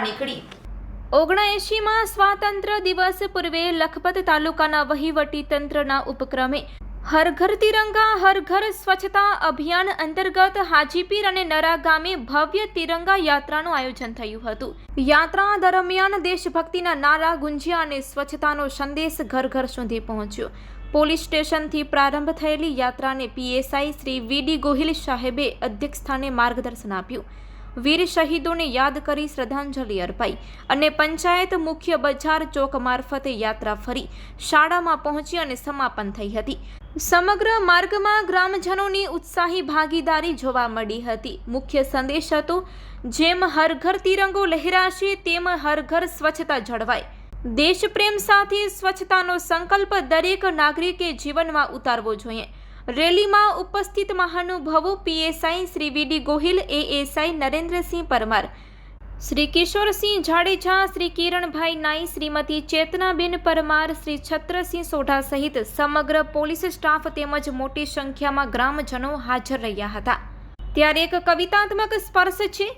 નીકળી. ઓગણએંશીમાં સ્વાતંત્ર્ય દિવસ પૂર્વે લખપત તાલુકાના વહીવટી તંત્રના ઉપક્રમે હર ઘર તિરંગા, હર ઘર સ્વચ્છતા અભિયાન અંતર્ગત હાજીપીર અને નરા ગામે ભવ્ય તિરંગા યાત્રાનું આયોજન થયું હતું. યાત્રા દરમિયાન દેશભક્તિના નારા ગુંજ્યા અને સ્વચ્છતાનો સંદેશ ઘર ઘર સુધી પહોંચ્યો. પોલીસ સ્ટેશનથી પ્રારંભ થયેલી યાત્રાને પીએસઆઈ શ્રી વીડી ગોહિલ સાહેબે અધ્યક્ષસ્થાને માર્ગદર્શન આપ્યું. વીર શહીદોને યાદ કરી શ્રદ્ધાંજલિ અર્પાઈ અને પંચાયત મુખ્ય બજાર ચોક મારફતે યાત્રા ફરી, શાળામાં પહોંચી અને સમાપન થઈ હતી. સમગ્ર માર્ગમાં ગ્રામજનોની ઉત્સાહી ભાગીદારી જોવા મળી હતી. મુખ્ય સંદેશ હતો, જેમ હર ઘર તિરંગો લહેરાશે, તેમ હર ઘર સ્વચ્છતા જળવાય. દેશપ્રેમ સાથે સ્વચ્છતાનો સંકલ્પ દરેક નાગરિકે જીવનમાં ઉતારવો જોઈએ. રેલીમાં ઉપસ્થિત મહાનુભાવો PSI Shri V D Gohil, ASI Narendrasinh Parmar, Shri Kishorsinh Jadeja, Shri Kiranbhai Nai, Shrimati Chetnaben Parmar, Shri Chhatrasinh Sodha સહિત સમગ્ર પોલીસ સ્ટાફ તેમજ મોટી સંખ્યામાં ગ્રામજનો હાજર રહ્યા હતા. ત્યારે એક કવિતાત્મક સ્પર્શ છે,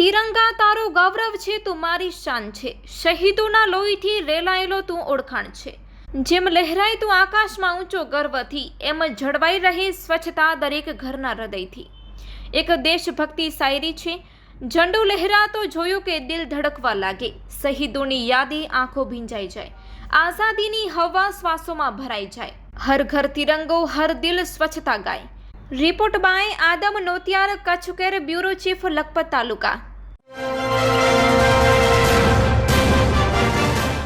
તિરંગા તારો ગૌરવ છે તું મારી શાન છે, શહીદોના લોહીથી રેલાયેલો તું ઓળખાણ છે જેમ લહેરાય તું આકાશમાં ઊંચો ગર્વથી એમ જળવાઈ રહે સ્વચ્છતા દરેક ઘરના હૃદયથી. એક દેશભક્તિ શાયરી છે, ઝંડો લહેરાતો જોયો કે દિલ ધડકવા લાગે, શહીદોની યાદી આંખો ભીંજાઈ જાય, આઝાદીની હવા શ્વાસોમાં ભરાઈ જાય, હર ઘર તિરંગો, હર દિલ સ્વચ્છતા ગાય. Report by Adam Notiyar Kutch care bureau chief Lakhpat taluka.